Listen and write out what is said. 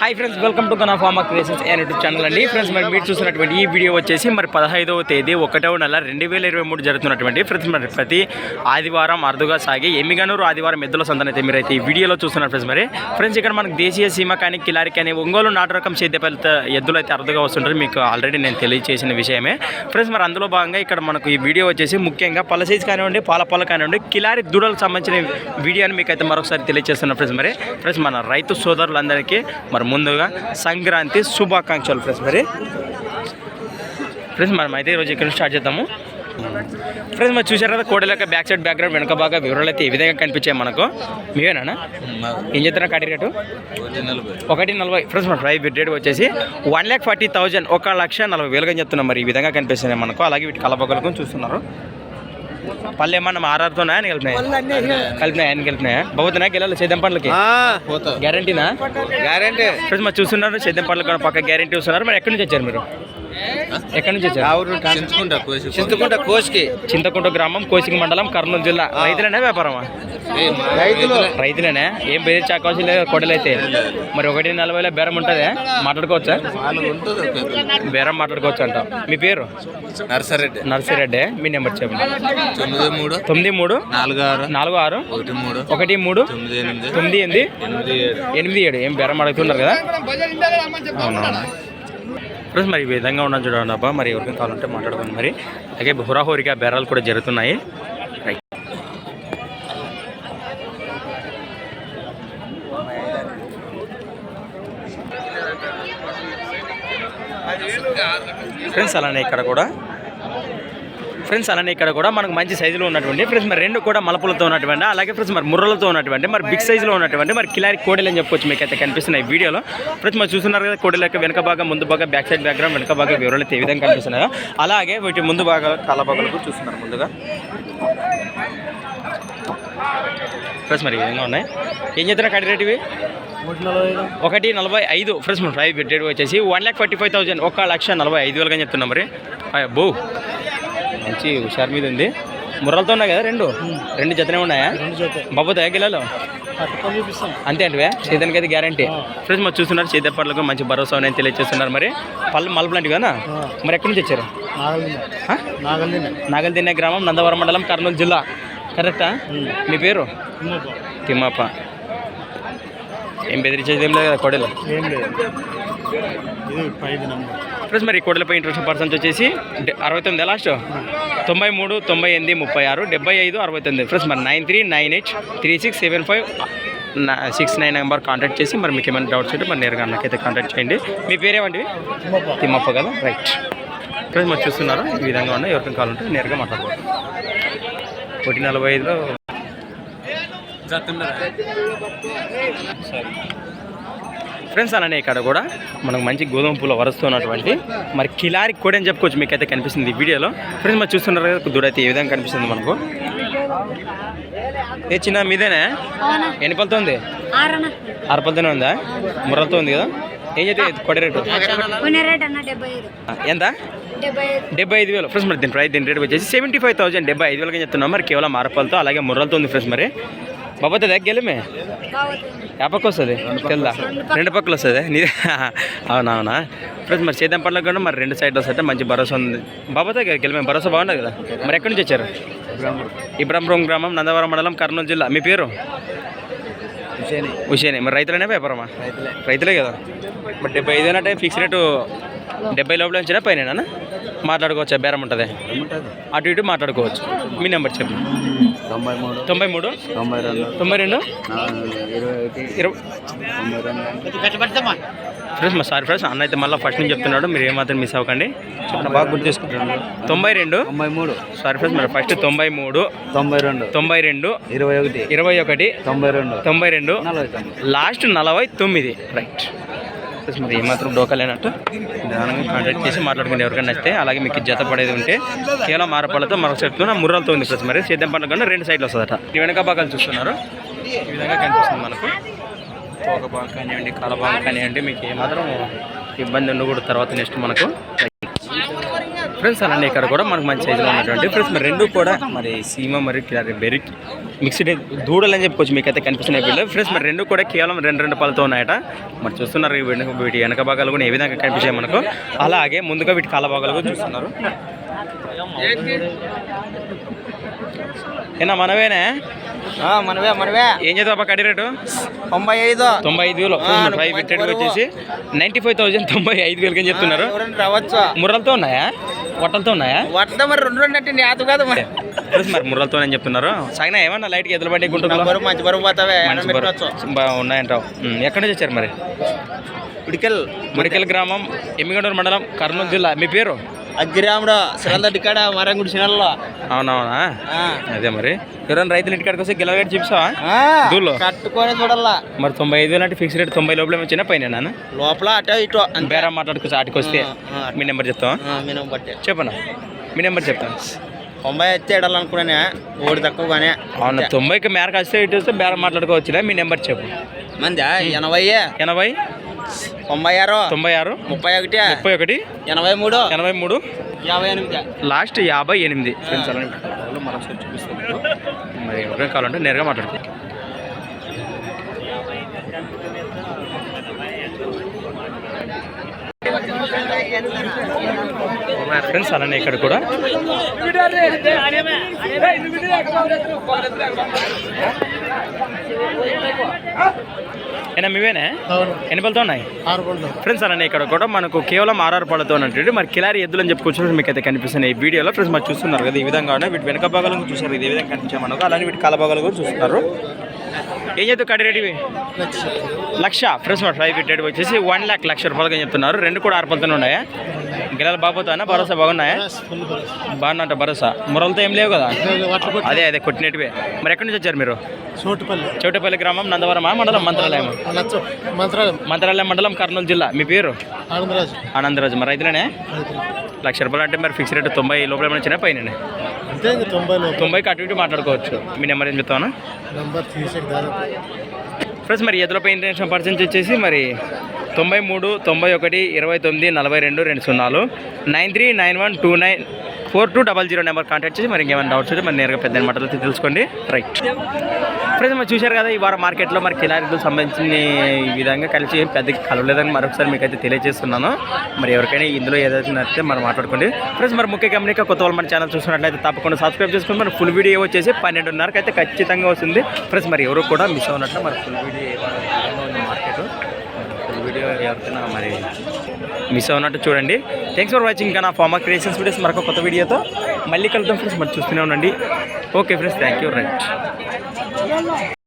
Hi friends welcome to Gana pharma creations and YouTube channel అండి. Friends మరి మీరు చూసినటువంటి ఈ వీడియో వచ్చేసి మరి పదహైదవ తేదీ ఒకటవ నెల రెండు వేల ఇరవై మూడు జరుగుతున్నటువంటి ఫ్రెండ్స్ మరి ప్రతి ఆదివారం అరుదుగా సాగి ఎమ్మిగనూరు ఆదివారం ఎద్దుల సందన అయితే మీరైతే ఈ వీడియోలో చూస్తున్నారు ఫ్రెండ్స్ మరి. ఫ్రెండ్స్ ఇక్కడ మనకు దేశీయ సీమ కానీ కిలారి కానీ ఒంగోలు నాటు రకం సేద్యపల్లిత ఎద్దులు అయితే అరుదుగా వస్తుంటారు. మీకు ఆల్రెడీ నేను తెలియజేసిన విషయమే. ఫ్రెండ్స్ మరి అందులో భాగంగా ఇక్కడ మనకు ఈ వీడియో వచ్చేసి ముఖ్యంగా పల్ల సైజ్ కానివ్వండి పాల పాల కానివ్వండి కిలారి దూడలకు సంబంధించిన వీడియోని మీకు అయితే మరొకసారి తెలియజేస్తున్నాను ఫ్రెండ్స్ మరి. ఫ్రెండ్స్ మన రైతు సోదరులందరికీ మరి ముందుగా సంక్రాంతి శుభాకాంక్షలు ఫ్రెండ్స్. మరి ఫ్రెండ్స్ మనం అయితే ఈరోజు ఇక్కడ స్టార్ట్ చేద్దాము. ఫ్రెండ్స్ మరి చూసారు కదా కోడలక బ్యాక్ సైడ్ బ్యాక్గ్రౌండ్ వెనక బాగా వివరాలు అయితే ఈ విధంగా కనిపించాయి మనకు. మీవేనా ఏం చెప్తున్నా కడి రేటు? ఒకటి నలభై. ఫ్రెండ్స్ మన ప్రైస్ రేట్ వచ్చేసి వన్ ల్యాక్ ఫార్టీ థౌజండ్ ఒక లక్ష నలభై వేలుగా చెప్తున్నాం. మరి ఈ విధంగా కనిపిస్తున్నాయి మనకు. అలాగే వీటి కలపగలకు చూస్తున్నారు. పళ్ళు ఏమన్నా ఆర్ఆర్తోనా ఆయన కలిపినాయా. కలిపినాయా? ఆయన కలిపినాయా? బాబుతున్నాయా గెలాలి సేద్యం పండ్లకి గ్యారంటీనా గ్యారంటీ ఫ్రెండ్స్ మరి చూస్తున్నారు సేద్యం పండ్లకు కూడా పక్క గ్యారంటీ వస్తున్నారు. మరి ఎక్కడి నుంచి వచ్చారు మీరు? ఎక్కడి నుంచి వచ్చారు? చింతకుంట కోసి. చింతకుంట కోసికి. చింతకుంట గ్రామం కోసిక మండలం కర్నూలు జిల్లా. రైతులేనా వ్యాపారమా? రైతులు. రైతులేనే? ఏం బెదిరి లేదు కొడలైతే? మరి ఒకటి నలభైలో బేరం ఉంటుందా? మాట్లాడుకోవచ్చా? బేరం మాట్లాడుకోవచ్చు అంట మీ పేరు? నర్సరెడ్డి. నర్సిరెడ్డి. మీ నెంబర్ చెప్పండి. తొమ్మిది మూడు. తొమ్మిది మూడు. నాలుగు ఆరు. నాలుగు ఆరు. ఒకటి మూడు. ఒకటి మూడు. తొమ్మిది ఎనిమిది. ఎనిమిది. ఏడు. ఎనిమిది ఏడు. ఏం బేరం అడుగుతున్నారు కదా? అవునవునా. ఫ్రెండ్స్ మరి ఈ విధంగా ఉన్నాను చూడండి అబ్బా. మరి ఎవరికైనా కావాలంటే మాట్లాడుకోండి మరి. అలాగే హురాహోరిగా బేరాలు కూడా జరుగుతున్నాయి. ఫ్రెండ్స్ అలానే ఇక్కడ కూడా ఫ్రెండ్స్ అలానే ఇక్కడ కూడా మనకు మంచి సైజులో ఉన్నటువంటి ఫ్రెండ్స్ మరి రెండు కూడా మలపులతో ఉన్నటువంటి అలాగే ఫ్రెండ్స్ మరి ముర్రలతో ఉన్నటువంటి మరి బిగ్ సైజులో ఉన్నటువంటి మరి కిలారి కోడలు అని చెప్పుకోవచ్చు మీకు అయితే కనిపిస్తున్నాయి వీడియోలో. ఫ్రెండ్స్ మరి చూస్తున్నారు కదా కోడల యొక్క వెనక భాగం ముందు భాగం బ్యాక్ సైడ్ బ్యాక్గ్రౌండ్ వెనక భాగం వివరాలు ఏ విధంగా కనిపిస్తున్నాయో అలాగే వీటి ముందు భాగాలు తల చూస్తున్నారు ముందుగా. ఫ్రెండ్స్ మరి ఈ విధంగా ఉన్నాయి. ఏం చెప్తున్నా కడి రేట్ ఇవి? ఒకటి నలభై ఐదు. ఫ్రెండ్స్ మన ప్రైస్ రేట్ వచ్చేసి one lakh forty five thousand ఒక లక్ష నలభై ఐదు వేలుగా చెప్తున్నాం మరి. బో మంచి హుషారు మీద ఉంది. ముర్రలతో ఉన్నాయి కదా రెండు? రెండు జతనే ఉన్నాయా? బాబు గిలాలో? అంతే అంటే సీతానికి అయితే గ్యారంటీ ఫ్రెండ్స్ మరి చూస్తున్నారు సీతప్పట్లకు మంచి భరోసా ఉన్నాయని తెలియజేస్తున్నారు మరి. పళ్ళు మలుపు లాంటివి కదా? మరి ఎక్కడి నుంచి వచ్చారు? నాగల్దిన్నె గ్రామం నందవరం మండలం కర్నూలు జిల్లా. కరెక్టా? మీ పేరు? తిమ్మప్ప. ఏం బెదిరించేది ఏం లేదు కదా కోడలు? ఫ్రెండ్స్ మరి ఈ కోడలపై ఇంట్రెస్ట్ పర్సెంట్ వచ్చేసి అరవై తొమ్మిది లాస్ట్? తొంభై మూడు తొంభై ఎనిమిది ముప్పై ఆరు డెబ్బై ఐదు అరవై తొమ్మిది. ఫ్రెండ్స్ మరి nine three nine eight three six seven five six nine number contact చేసి మరి మీకు ఏమైనా డౌట్స్ ఉంటే మరి నేరుగా నాకైతే కాంటాక్ట్ చేయండి. మీ పేరేమండి? తిమ్మప్ప. కదా? రైట్ ఫ్రెండ్స్ మరి చూస్తున్నారు? ఈ విధంగా ఉన్నాయి ఎవరికైనా కావాలంటే నేరుగా మాట్లాడుకోవచ్చు ఒకటి నలభై ఐదులో ఫ్రెండ్స్ అలానే ఇక్కడ కూడా మనకు మంచి గోధుమ పూల వరుస్తున్నటువంటి మరి కిలారి కూడా అని చెప్పుకోవచ్చు మీకు అయితే కనిపిస్తుంది ఈ వీడియోలో. ఫ్రెండ్స్ మరి చూస్తున్నారు కదా దూడ అయితే ఏ విధంగా కనిపిస్తుంది మనకు? ఏ చిన్న మీదేనా? ఎన్ని పళ్ళతో ఉంది? ఆరు పళ్ళతోనే ఉందా? ముర్రలతో ఉంది కదా. ఏం చెప్తే కొడ రేటు? ఎంత? డెబ్బై ఐదు. డెబ్బై ఐదు వేలు. ఫ్రెండ్స్ మరి దీని ప్రైస్ దీని రేట్ వచ్చేసి సెవెంటీ ఫైవ్ థౌసండ్ డెబ్బై ఐదు వేలకి చెప్తున్నాం. మరి కేవలం ఆరపలతో అలాగే ముర్రలతో ఉంది ఫ్రెండ్స్ మరి. బాబోతే దగ్గరమే బాగుంది ఏ పక్క వస్తుంది రెండు పక్కలు వస్తుంది? నీ అవునవునా? ఫ్రెండ్స్ మరి చేద్దాం పనులకు కూడా మరి రెండు సైడ్లు వస్తే మంచి భరోసా ఉంది. బాబాతే గెలిమే భరోసా బాగుండదు కదా? మరి ఎక్కడి నుంచి వచ్చారు? ఇబ్రాంపురం గ్రామం నందవరం మండలం కర్నూలు జిల్లా. మీ పేరు? హుషేని మరి రైతులనే వ్యాపారమా? రైతులే. కదా? మరి డెబ్బై ఐదు అంటే ఫిక్స్ రేటు డెబ్బై లోపల వచ్చినా పైన మాట్లాడుకోవచ్చా? బేరం ఉంటుంది. అటు ఇటు మాట్లాడుకోవచ్చు. మీ నెంబర్ చెప్పండి. తొంభై మూడు తొంభై మూడు తొంభై రెండు ఫ్రెండ్స్ మా సారీ ఫ్రెండ్స్ అన్న అయితే మళ్ళీ ఫస్ట్ నుంచి చెప్తున్నాడు. మీరు ఏమాత్రం మిస్ అవ్వకండి. బాగా గుర్తు చేసుకుంటున్నాను తొంభై రెండు తొంభై మూడు సారీ ఫ్రెండ్స్ మరి ఫస్ట్ తొంభై మూడు తొంభై రెండు తొంభై రెండు ఇరవై ఒకటి. ఇరవై ఒకటి. తొంభై రెండు తొంభై రెండు లాస్ట్ నలభై తొమ్మిది. రైట్ ప్లస్ మరి ఏమాత్రం డోకా లేనట్టు నిదానంగా కాంటాక్ట్ చేసి మాట్లాడుకుంటే ఎవరికైనా నచ్చితే అలాగే మీకు జత పడేది ఉంటే కేవలం మారపళ్ళతో మరొక చెప్తున్నా ముర్రలతో ఉంది ప్లస్ మరి సేద్యం పండుగ కన్నా రెండు సైడ్లు వస్తుందట. ఈ వెనక భాగాలు చూస్తున్నారు. ఈ విధంగా కనిపిస్తుంది మనకు. తోక భాగం కానివ్వండి కాల భాగం కానివ్వండి మీకు ఏమాత్రం ఇబ్బంది ఉండకూడదు. తర్వాత నెక్స్ట్ మనకు ఫ్రెండ్స్ అలానే ఇక్కడ కూడా మనకు మంచి సైజులో ఉన్నటువంటి ఫ్రెండ్స్ మరి రెండు కూడా మరి సీమ మరి కిలారి బెరికి మిక్స్డ్ దూడలు అని చెప్పుకోవచ్చు. మీకైతే కనిపిస్తున్నాయి వీళ్ళు. ఫ్రెండ్స్ మరి రెండు కూడా కేవలం రెండు రెండు పళ్ళతో ఉన్నాయట. మరి చూస్తున్నారు వీటి వెనక భాగాలు కూడా ఏ విధంగా కనిపించాయి మనకు? అలాగే ముందుగా వీటి కాళ్ళ భాగాలు కూడా చూస్తున్నారు. ఏనా మనవేనే? మనవే మనవే. ఏం చేద్దాం కడి రేటు? తొంభై ఐదు. తొంభై ఐదు వేలు. ఫైవ్ ఫిఫ్టీ వచ్చేసి నైంటీ ఫైవ్ థౌసండ్ తొంభై ఐదు వేలకి అని చెప్తున్నారు. రావచ్చు. ముర్రలతో ఉన్నాయా? వట్టలతో ఉన్నాయా? వద్ద మరి రెండు రెండు అంటే నేత కాదు మరి. మరి ముర్రలతో అని చెప్తున్నారు. సాగినా ఏమన్నా లైట్కి ఎదురు గుంటూరులో బరువు మంచి బరువు. పోతావే ఉన్నాయంటావు. ఎక్కడి నుంచి వచ్చారు మరి? పిడికల్ ముడికల్ గ్రామం ఎమ్మిగండూరు మండలం కర్నూలు జిల్లా. మీ పేరు? అగ్గిరాముడు సిరల్దడ్డి కాడ మరంగుడి సినల్లో అవునవునా? అదే మరి. ఎవరైనా రైతులు ఇంటికాడికి వస్తే గిలగడ్డ చూపిస్తావా? దూల్లో? కట్టుకొని చూడాలా. మరి తొంభై ఐదు వేలు అంటే ఫిక్స్ రేట్ తొంభై లోపల వచ్చినా పైన నాన్న లోపల అటో ఇటో బేరా మాట్లాడుకోవచ్చు ఆటికి వస్తే. మీ నెంబర్ చెప్తావా? మినిమం బట్టే. చెప్పనా? మీ నెంబర్ చెప్తాను తొంభై ఎత్తే ఇడాలనుకున్నానే ఓడి తక్కువగానే అవును తొంభైకి మేరకు వస్తే ఇటు వస్తే బేరం మాట్లాడుకోవచ్చులే. మీ నెంబర్ చెప్పు. మంది? ఎనభై ఎనభై? తొంభై ఆరు తొంభై ఆరు ముప్పై ఒకటి ముప్పై ఒకటి ఎనభై మూడు ఎనభై మూడు యాభై ఎనిమిది లాస్ట్ యాభై ఎనిమిది ఫ్రెండ్స్ చూపిస్తాను మరి కావాలంటే నేరుగా మాట్లాడుకో. ఫ్రెండ్స్ అలానే ఇక్కడ కూడా. ఏనా మీవేనే ఎన్ని పళ్ళతో ఉన్నాయి ఫ్రెండ్స్ అలానే ఇక్కడ కూడా మనకు కేవలం ఆర్ఆర్ పళ్ళతో ఉన్నట్టు మరి కిలారి ఎద్దులు అని చెప్పుకొచ్చినట్టు మీకు అయితే కనిపిస్తున్నాయి ఈ వీడియోలో. ఫ్రెండ్స్ మరి చూస్తున్నారు కదా ఈ విధంగా వీటి వెనక భాగాలు చూసారు. ఇది ఏ విధంగా కనిపించాయి మనకు అలానే వీటి కాల భాగాలు కూడా చూస్తున్నారు. ఏం చెప్తావు కడి రెడీ లక్ష. ఫ్రెండ్స్ మరి ఫైవ్ ఫిట్ వచ్చేసి వన్ ల్యాక్ లక్ష రూపాయలుగా చెప్తున్నారు. రెండు కూడా ఆరు పళ్ళతోనే ఉన్నాయా? గిలాలు బాబోతానా భరోసా బాగున్నాయా? బాగున్నట్ట భరోసా. మురలతో ఏం లేవు కదా? అదే అదే కొట్టినట్టువే. మరి ఎక్కడి నుంచి వచ్చారు మీరు? చోటుపల్లి. చౌటపల్లి గ్రామం నందవరమా మండలం మంత్రాలయం మంత్రాలయం. మంత్రాలయం మండలం కర్నూలు జిల్లా. మీ పేరు? ఆనందరాజు. ఆనందరాజు. మరి రైతులనే? లక్ష రూపాయలు అంటే మరి ఫిక్స్ రేట్ తొంభై లోపల ఏమైనా వచ్చినా పైన తొంభై తొంభైకి అటు ఇటు మాట్లాడుకోవచ్చు. మీ నెంబర్ ఏం చెప్తాను ఫ్రెండ్స్ మరి ఎదురుపై ఇంటర్నేషనల్ పర్సెంట్ వచ్చేసి మరి తొంభై మూడు తొంభై ఒకటి ఇరవై తొమ్మిది నలభై రెండు రెండు సున్నాలు. Nine three nine one two nine four two double zero number contact చేసి మరి ఇంకేమైనా డౌట్స్ ఉంటే మరి నేరుగా పెద్ద మాటలు తెలుసుకోండి. రైట్. ఫ్రెండ్స్ మరి చూశారు కదా ఈ వారం మార్కెట్లో మరి కిలారీలకు సంబంధించిన ఈ విధంగా కలిసి పెద్ద కలవలేదని మరొకసారి మీకు అయితే తెలియజేస్తున్నాను. మరి ఎవరికైనా ఇందులో ఏదైతే నచ్చితే మనం మాట్లాడుకోండి. ఫ్రెండ్స్ మరి ముఖ్య గమనిక కొత్త వాళ్ళు మన ఛానల్ చూసినట్లయితే తప్పకుండా సబ్స్క్రైబ్ చేసుకుని మరి ఫుల్ వీడియో వచ్చేసి పన్నెండున్నరకు అయితే ఖచ్చితంగా వస్తుంది. ఫ్రెండ్స్ మరి ఎవరు కూడా మిస్ అవునట్లు మరి ఫుల్ వీడియో మార్కెట్ వీడియో ఎవరికైనా మరి. మిస్ అవునట్టు చూడండి. థ్యాంక్స్ ఫర్ వాచింగ్ ఇంకా నా ఫార్మర్ క్రియేషన్స్ వీడియోస్ మరొక కొత్త వీడియోతో మళ్ళీ కలుద్దాం ఫ్రెండ్స్ మరి చూస్తూనే ఉండండి. Okay friends thank you right